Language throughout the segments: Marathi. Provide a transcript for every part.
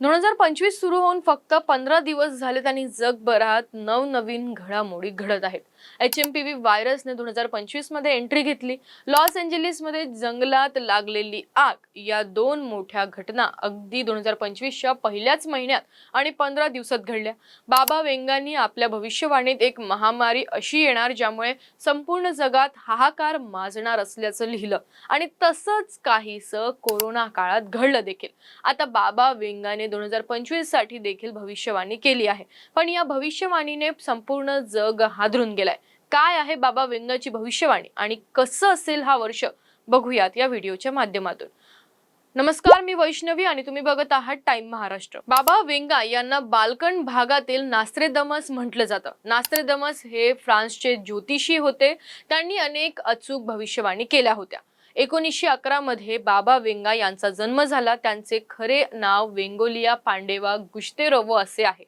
दोन हजार पंचवीस सुरू होऊन फक्त पंधरा दिवस झालेत आणि जगभरात नवनवीन घडामोडी घडत आहेत. एच एम पी व्ही व्हायरसने दोन हजार पंचवीसमध्ये एंट्री घेतली. लॉस एंजेलिसमध्ये जंगलात लागलेली आग या दोन मोठ्या घटना अगदी दोन हजार पंचवीसच्या पहिल्याच महिन्यात आणि पंधरा दिवसात घडल्या. बाबा वेंगांनी आपल्या भविष्यवाणीत एक महामारी अशी येणार ज्यामुळे संपूर्ण जगात हाहाकार माजणार असल्याचं लिहिलं. आणि तसंच काहीसं कोरोना काळात घडलं देखील. आता बाबा वेंगाने दोन हजार पंचवीससाठी देखील भविष्यवाणी केली आहे. पण या भविष्यवाणीने संपूर्ण जग हादरून गेलाय. काय आहे बाबा विंदाची भविष्यवाणी आणि कसं असेल हा वर्ष? बघूयात या व्हिडिओच्या माध्यमातून. नमस्कार मी वैष्णवी आणि तुम्ही बघत आहात टाइम महाराष्ट्र. बाबा वेंगा यांना बाल्कन भागातील नास्त्रेदमस म्हटलं जातं. नास्त्रेदमस हे फ्रान्सचे ज्योतिषी होते. त्यांनी अनेक अचूक भविष्यवाणी केल्या होत्या. एकोणीसशे अकरामध्ये बाबा वेंगा यांचा जन्म झाला. त्यांचे खरे नाव वेंगोलिया पांडेवा गुश्तेरवो असे आहे.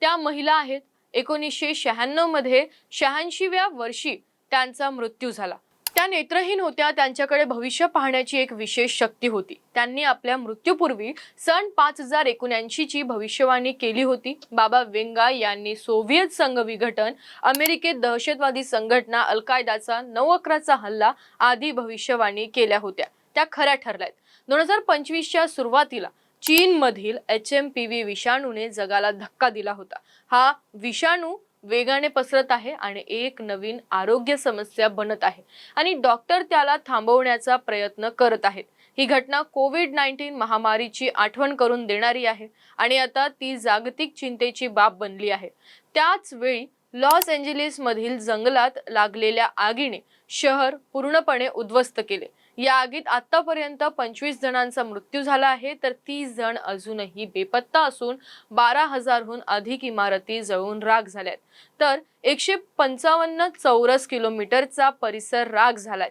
त्या महिला आहेत. एकोणीसशे शहाण्णवमध्ये शहाऐंशीव्या वर्षी त्यांचा मृत्यू झाला. त्या नेत्रहीन होत्या त्यांच्याकडे भविष्य पाहण्याची एक विशेष शक्ती होती. त्यांनी आपल्या मृत्यूपूर्वी सन पाच हजार एकोणऐंशीची भविष्यवाणी केली होती. बाबा वेंगा यांनी सोव्हिएत संघ विघटन अमेरिकेत दहशतवादी संघटना अल कायदाचा नऊ अकराचा हल्ला आदी भविष्यवाणी केल्या होत्या. त्या खऱ्या ठरल्यात. दोन हजार पंचवीसच्या सुरुवातीला चीनमधील एच एम पी व्ही विषाणूने जगाला धक्का दिला होता. हा विषाणू वेगाने पसरत आहे आणि एक नवीन आरोग्य समस्या बनत आहे. आणि डॉक्टर त्याला थांबवण्याचा प्रयत्न करत आहेत. ही घटना कोविड नाईन्टीन महामारीची आठवण करून देणारी आहे आणि आता ती जागतिक चिंतेची बाब बनली आहे. त्याच वेळी लॉस एंजेलिस मधील जंगलात लागलेल्या आगीने शहर पूर्णपणे उद्ध्वस्त केले. या आगीत आतापर्यंत पंचवीस जणांचा मृत्यू झाला आहे तर तीस जण अजूनही बेपत्ता असून बारा हजारहून अधिक इमारती जळून राग झाल्यात. तर एकशे पंचावन्न चौरस किलोमीटरचा परिसर राग झालाय.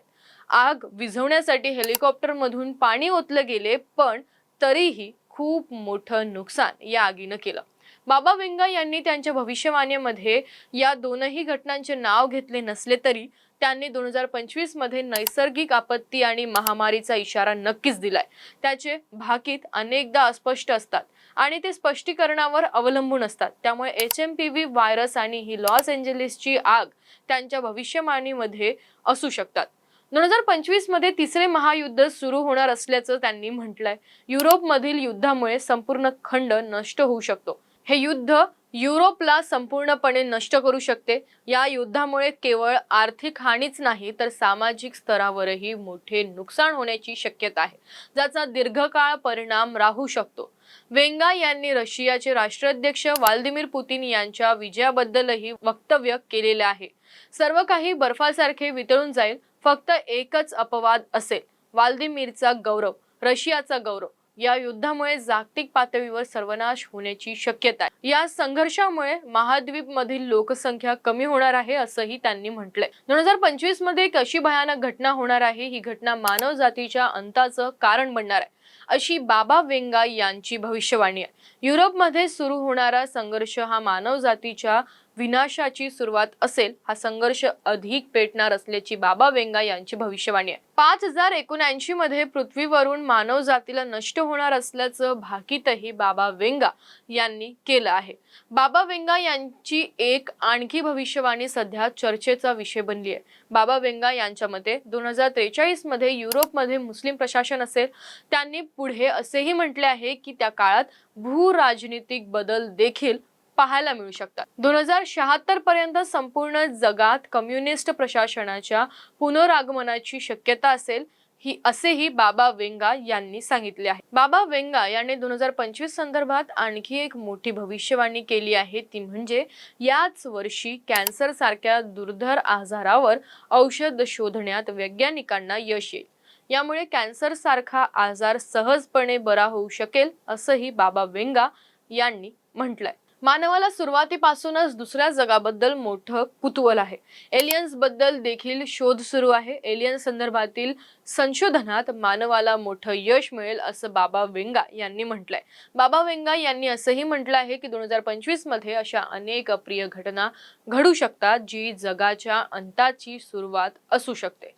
आग विझवण्यासाठी हेलिकॉप्टरमधून पाणी ओतलं गेले पण तरीही खूप मोठं नुकसान या आगीनं केलं. बाबा वेंगा यांनी त्यांच्या भविष्यवाणीमध्ये या दोनही घटनांचे नाव घेतले नसले तरी त्यांनी दोन हजार पंचवीसमध्ये नैसर्गिक आपत्ती आणि महामारीचा इशारा नक्कीच दिलाय. त्याचे भाकीत अनेकदा अस्पष्ट असतात आणि ते स्पष्टीकरणावर अवलंबून असतात. त्यामुळे H M P V virus आणि ही लॉस एंजेलिसची आग त्यांच्या भविष्यवाणीमध्ये असू शकतात. दोन हजार पंचवीसमध्ये तिसरे महायुद्ध सुरू होणार असल्याचं त्यांनी म्हटलंय. युरोपमधील युद्धामुळे संपूर्ण खंड नष्ट होऊ शकतो. हे युद्ध युरोपला संपूर्णपणे नष्ट करू शकते. या युद्धामुळे केवळ आर्थिक हानीच नाही तर सामाजिक स्तरावरही मोठे नुकसान होण्याची शक्यता आहे ज्याचा दीर्घकाळ परिणाम राहू शकतो. वेंगा यांनी रशियाचे राष्ट्राध्यक्ष व्लादिमीर पुतीन यांच्या विजयाबद्दलही वक्तव्य केलेले आहे. सर्व काही बर्फासारखे वितळून जाईल फक्त एकच अपवाद असेल व्लादिमीरचा गौरव रशियाचा गौरव. या युद्धामुळे जागतिक पातळीवर सर्वनाश होण्याची शक्यता आहे. या संघर्षामुळे महाद्वीप मधील लोकसंख्या कमी होणार आहे असंही त्यांनी म्हटलंय. दोन हजार पंचवीसमध्ये एक अशी भयानक घटना होणार आहे ही घटना मानव जातीच्या अंताचं कारण बनणार आहे. अशी बाबा वेंगा यांची भविष्यवाणी आहे. युरोपमध्ये सुरू होणारा संघर्ष हा मानव जातीच्या विनाशाची सुरुवात असेल हा संघर्ष अधिक पेटणार असल्याची बाबा वेंगा यांची भविष्यवाणी आहे. पाच हजार एकोणऐंशी मध्ये पृथ्वीवरून मानव जातीला नष्ट होणार असल्याचं भाकीतही बाबा वेंगा यांनी केलं आहे. बाबा वेंगा यांची एक आणखी भविष्यवाणी सध्या चर्चेचा विषय बनली आहे. बाबा वेंगा यांच्या मते दोन हजार त्रेचाळीसमध्ये युरोपमध्ये मुस्लिम प्रशासन असेल त्यांनी पुढे असेही म्हटले आहे की त्या काळात भूराजनीतिक बदल देखील पाहायला मिळू शकतात. दोन हजार शहात्तर पर्यंत संपूर्ण जगात कम्युनिस्ट प्रशासनाच्या पुनरागमनाची शक्यता असेल ही असेही बाबा वेंगा यांनी सांगितले आहे. बाबा वेंगा यांनी दोन हजार पंचवीस संदर्भात आणखी एक मोठी भविष्यवाणी केली आहे. ती म्हणजे याच वर्षी कॅन्सर सारख्या दुर्धर आजारावर औषध शोधण्यात वैज्ञानिकांना यश येईल. यामुळे कॅन्सर सारखा आजार सहजपणे बरा होऊ शकेल असंही बाबा वेंगा यांनी म्हटलंय. मानवाला सुरुवातीपासूनच दुसऱ्या जगाबद्दल मोठं कुतूहल आहे. एलियन्सबद्दल देखील शोध सुरू आहे. एलियन संदर्भातील संशोधनात मानवाला मोठं यश मिळेल असं बाबा वेंगा यांनी म्हटलंय. बाबा वेंगा यांनी असंही म्हटलं आहे की दोन हजार पंचवीसमध्ये अशा अनेक अप्रिय घटना घडू शकतात जी जगाच्या अंताची सुरुवात असू शकते.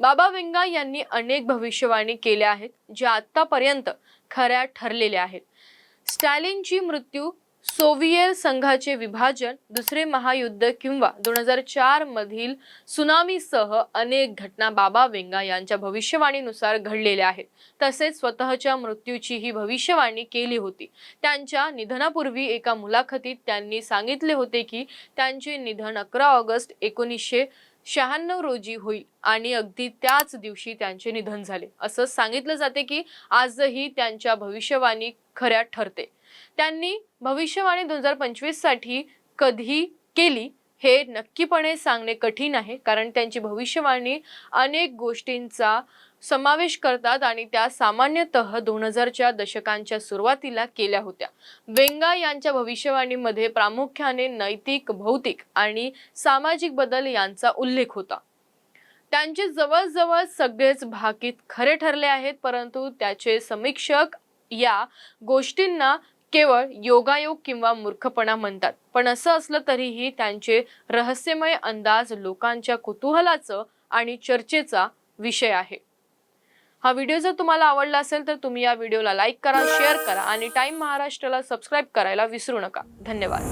बाबा वेंगा यांनी अनेक भविष्यवाणी केल्या आहेत ज्या आतापर्यंत खऱ्या ठरलेल्या आहेत. स्टॅलिनची मृत्यू सोव्हिएत संघाचे विभाजन दुसरे महायुद्ध किंवा दोन हजार चार मधील सुनामीसह अनेक घटना बाबा वेंगा यांच्या भविष्यवाणीनुसार घडलेल्या आहेत. तसेच स्वतःच्या मृत्यूची ही भविष्यवाणी केली होती. त्यांच्या निधनापूर्वी एका मुलाखतीत त्यांनी सांगितले होते की त्यांचे निधन अकरा ऑगस्ट एकोणीसशे शहाण्णव रोजी होईल आणि अगदी त्याच दिवशी त्यांचे निधन झाले. असं सांगितलं जाते की आजही त्यांच्या भविष्यवाणी खऱ्या ठरते. त्यांनी भविष्यवाणी दोन हजार पंचवीससाठी कधी केली हे नक्कीपणे सांगणे कठीण आहे कारण त्यांची भविष्यवाणी अनेक गोष्टींचा समावेश करतात आणि त्या सामान्यतः दोन हजारच्या दशकांच्या सुरुवातीला केल्या होत्या. वेंगा यांच्या भविष्यवाणीमध्ये प्रामुख्याने नैतिक भौतिक आणि सामाजिक बदल यांचा उल्लेख होता. त्यांचे जवळजवळ सगळेच भाकीत खरे ठरले आहेत परंतु त्याचे समीक्षक या गोष्टींना केवळ योगायोग किंवा मूर्खपणा म्हणतात. पण असं असलं तरीही त्यांचे रहस्यमय अंदाज लोकांच्या कुतूहलाचं आणि चर्चेचा विषय आहे. हा व्हिडिओ जर तुम्हाला आवडला असेल तर तुम्ही या व्हिडिओला लाईक करा शेअर करा आणि टाइम महाराष्ट्राला सबस्क्राईब करायला विसरू नका. धन्यवाद.